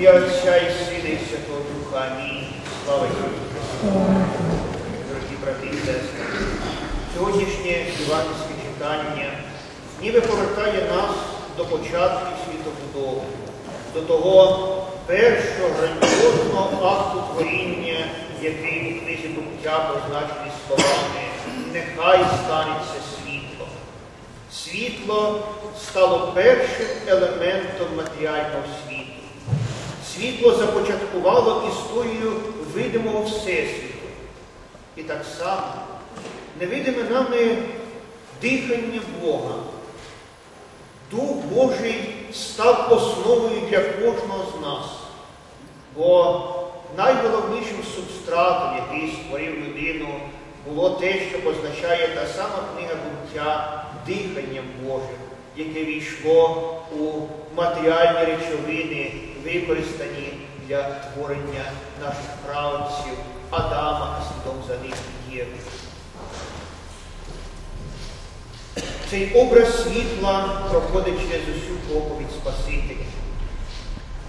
ім'я Отця і Сина і Святого Духа. Амінь. Слава Ісусу. Дорогі брати і сестри, сьогоднішнє іванівське читання ніби повертає нас до початків світобудови, до того першого грандіозного акту творіння, який у книзі буття позначений словами Нехай станеться світло. Світло стало першим елементом матеріального світу. Світло започаткувало історію видимого Всесвіту. І так само невидиме нами дихання Бога. Дух Божий став основою для кожного з нас. Бо найголовнішим субстратом, який створив людину, було те, що позначає та сама книга буття диханням Божим, яке війшло у матеріальні речовини, використані для творення наших правців Адама, а слідом за ним Єви. Цей образ світла проходить через усю проповідь Спасителя.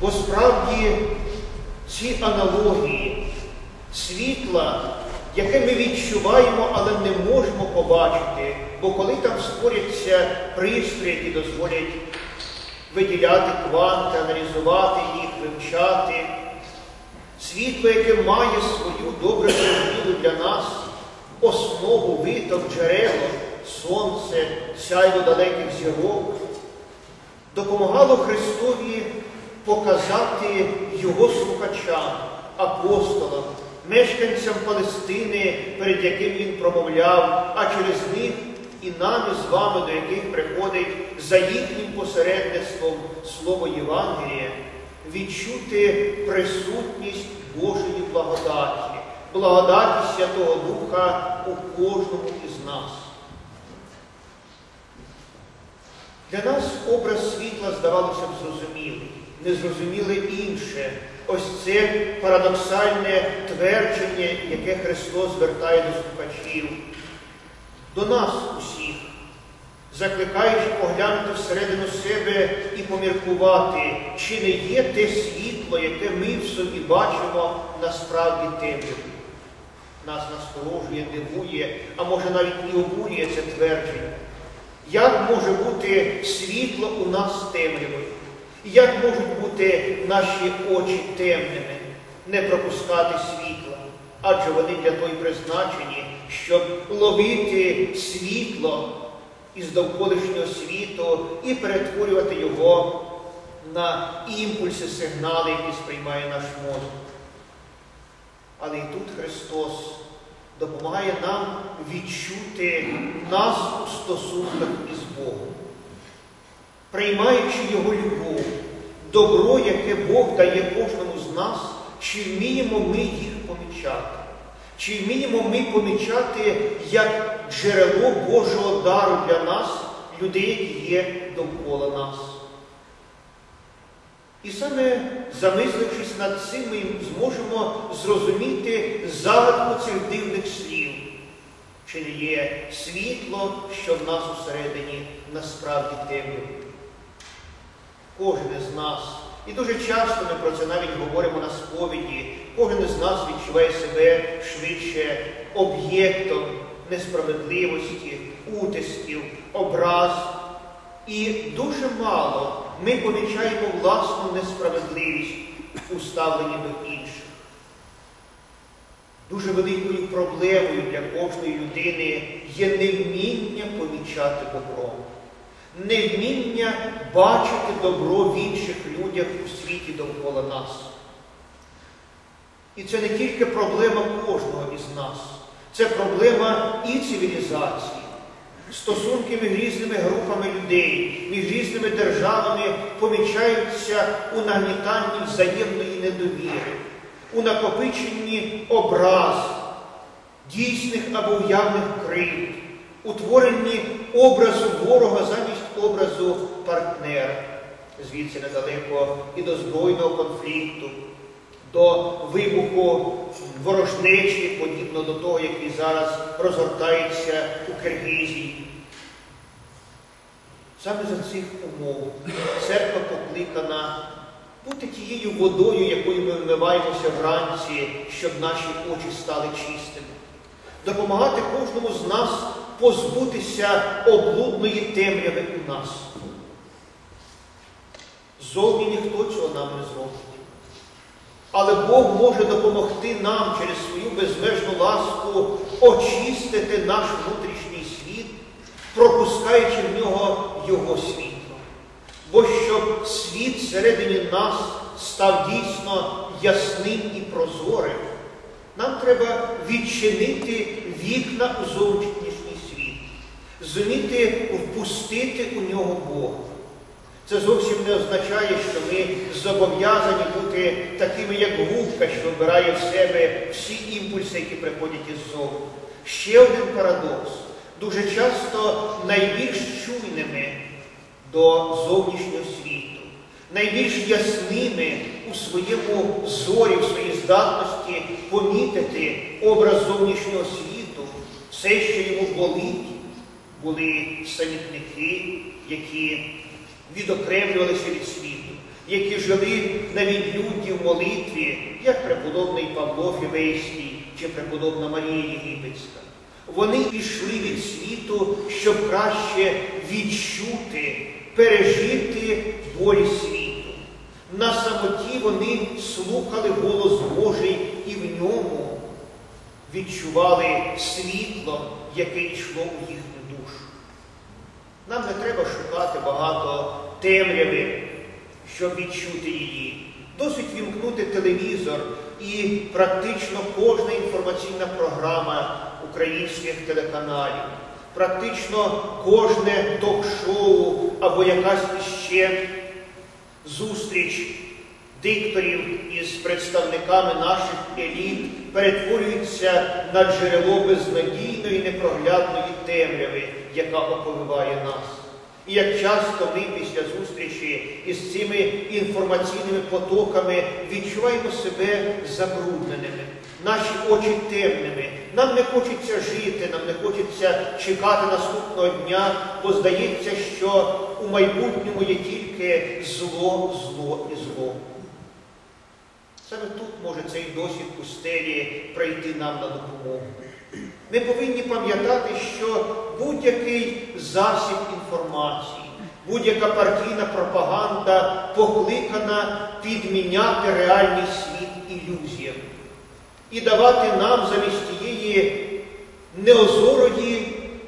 Бо справді ці аналогії світла, яке ми відчуваємо, але не можемо побачити, бо коли там створяться пристрої, які дозволять виділяти кванти, аналізувати їх, вивчати, світло, яке має свою добре зрозумілу для нас основу, виток, джерело, сонце, сяйво далеких зірок, допомагало Христові показати його слухачам, апостолам, мешканцям Палестини, перед яким він промовляв, а через них і нам з вами, до яких приходить за їхнім посередництвом слово Євангелія, відчути присутність Божої благодаті, благодаті Святого Духа у кожному із нас. Для нас образ світла, здавалося б, зрозумілий, незрозуміле інше. Ось це парадоксальне твердження, яке Христос звертає до слухачів, до нас усіх, закликаючи поглянути всередину себе і поміркувати, чи не є те світло, яке ми в собі бачимо насправді темрявою. Нас насторожує, дивує, а може навіть і обурює це твердження. Як може бути світло у нас темрявою? Як можуть бути наші очі темними, не пропускати світла? Адже вони для того й призначені, щоб ловити світло із довколишнього світу і перетворювати його на імпульси, сигнали, які сприймає наш мозок. Але і тут Христос допомагає нам відчути нас у стосунках із Богом, приймаючи Його любов, добро, яке Бог дає кожному з нас, чи вміємо ми їх помічати, чи вміємо ми помічати як джерело Божого дару для нас, людей, які є довкола нас. І саме замислившись над цим, ми зможемо зрозуміти загадку цих дивних слів, чи не є світло, що в нас усередині насправді темряве. Кожен із нас, і дуже часто ми про це навіть говоримо на сповіді, кожен із нас відчуває себе швидше об'єктом несправедливості, утисків, образ. І дуже мало ми помічаємо власну несправедливість у ставленні до інших. Дуже великою проблемою для кожної людини є невміння помічати добро, невміння бачити добро в інших людях у світі довкола нас. І це не тільки проблема кожного із нас, це проблема і цивілізації. Стосунки між різними групами людей, між різними державами помічаються у нагнітанні взаємної недовіри, у накопиченні образ, дійсних або уявних кривд, утворенні образу ворога замість образу партнера, звідси недалеко і до збройного конфлікту, до вибуху ворожнечі, подібно до того, який зараз розгортається у Киргизії. Саме за цих умов церква покликана бути тією водою, якою ми вмиваємося вранці, щоб наші очі стали чистими, допомагати кожному з нас позбутися облудної темряви у нас. Зовні ніхто цього нам не зробить. Але Бог може допомогти нам через свою безмежну ласку очистити наш внутрішній світ, пропускаючи в нього Його світло. Бо щоб світ всередині нас став дійсно ясним і прозорим, нам треба відчинити вікна у зовнішній зуміти впустити у нього Бога. Це зовсім не означає, що ми зобов'язані бути такими, як губка, що вбирає в себе всі імпульси, які приходять іззовні. Ще один парадокс. Дуже часто найбільш чуйними до зовнішнього світу, найбільш ясними у своєму зорі, в своїй здатності помітити образ зовнішнього світу, все, що йому болить, були самітники, які відокремлювалися від світу, які жили на відлюдді в молитві, як преподобний Павло Фівейський чи преподобна Марія Єгипетська. Вони пішли від світу, щоб краще відчути, пережити болі світу. На самоті вони слухали голос Божий і в ньому відчували світло, яке йшло у їхню душу. Нам не треба шукати багато темряви, щоб відчути її. Досить вімкнути телевізор і практично кожна інформаційна програма українських телеканалів, практично кожне ток-шоу або якась іще зустріч дикторів із представниками наших еліт перетворюється на джерело безнадійної непроглядної темряви, яка оповиває нас. І як часто ми після зустрічі із цими інформаційними потоками відчуваємо себе забрудненими, наші очі темними. Нам не хочеться жити, нам не хочеться чекати наступного дня, бо здається, що у майбутньому є тільки зло, зло і зло. Саме тут може цей досвід пустелі прийти нам на допомогу. Ми повинні пам'ятати, що будь-який засіб інформації, будь-яка партійна пропаганда покликана підміняти реальний світ ілюзіям і давати нам замість тієї неозорої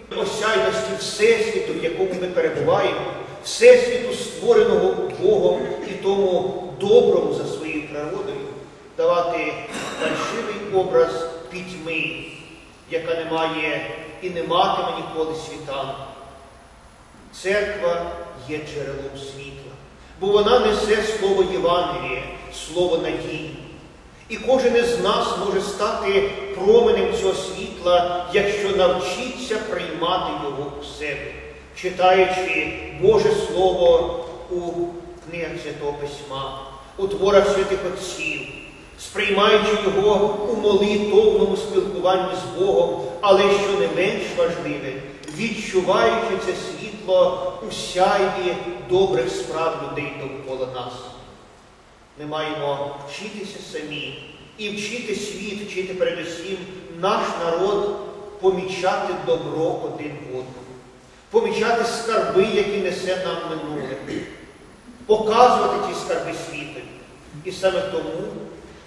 осяйності Всесвіту, в якому ми перебуваємо, Всесвіту, створеного Богом і тому доброму за своєю природою, давати фальшивий образ пітьми, яка не має і не матиме ніколи світанку. Церква є джерелом світла, бо вона несе слово Євангелія, слово надії. І кожен із нас може стати променем цього світла, якщо навчиться приймати його у себе, читаючи Боже Слово у книгах Святого Письма, у творах святих Отців, сприймаючи його у молитовному спілкуванні з Богом, але що не менш важливе, відчуваючи це світло у сяйві добрих справ людей довкола нас. Ми маємо вчитися самі і вчити світ, вчити передусім наш народ помічати добро один в одному, помічати скарби, які несе нам минуле, показувати ті скарби світові. І саме тому,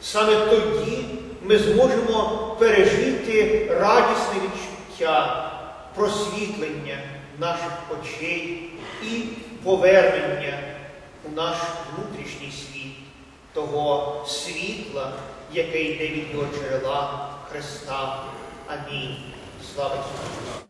саме тоді ми зможемо пережити радісне відчуття, просвітлення наших очей і повернення у наш внутрішній світ того світла, яке йде від його джерела Христа. Амінь. Слава Ісусу!